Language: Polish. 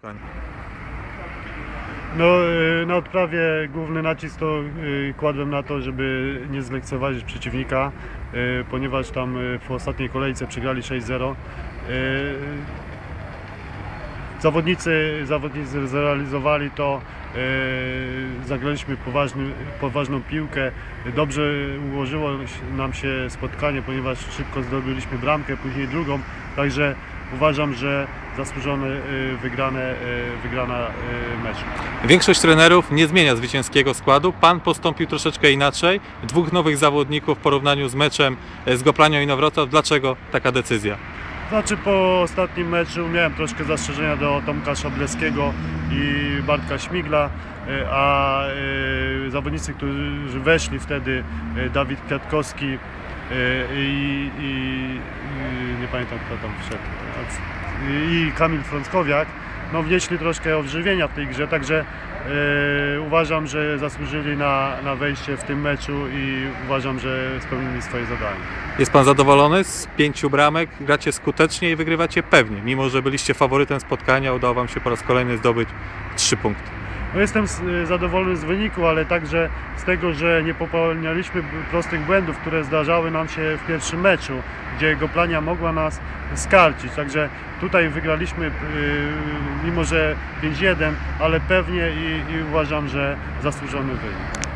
spotkań? No, y, na odprawie główny nacisk to y, kładłem na to, żeby nie zlekceważyć przeciwnika, y, ponieważ tam w ostatniej kolejce przegrali 6-0. Y, Zawodnicy, zawodnicy zrealizowali to, zagraliśmy poważny, poważną piłkę, dobrze ułożyło nam się spotkanie, ponieważ szybko zdobyliśmy bramkę, później drugą, także uważam, że zasłużone y, wygrane, y, wygrana y, mecz. Większość trenerów nie zmienia zwycięskiego składu. Pan postąpił troszeczkę inaczej. Dwóch nowych zawodników w porównaniu z meczem z Goplanią i Nowrocław. Dlaczego taka decyzja? Znaczy po ostatnim meczu miałem troszkę zastrzeżenia do Tomka Szableskiego i Bartka Śmigla, a zawodnicy, którzy weszli wtedy, Dawid Kwiatkowski i, i, i nie pamiętam kto tam wszedł, i Kamil Frąckowiak, no wnieśli troszkę odżywienia w tej grze, także y, uważam, że zasłużyli na, na wejście w tym meczu i uważam, że spełnili swoje zadanie. Jest Pan zadowolony z pięciu bramek? Gracie skutecznie i wygrywacie pewnie. Mimo, że byliście faworytem spotkania, udało Wam się po raz kolejny zdobyć trzy punkty. No jestem s- zadowolony z wyniku, ale także z tego, że nie popełnialiśmy prostych błędów, które zdarzały nam się w pierwszym meczu, gdzie Goplania mogła nas skarcić. Także tutaj wygraliśmy, yy, mimo że 5-1, ale pewnie i, i uważam, że zasłużony wynik.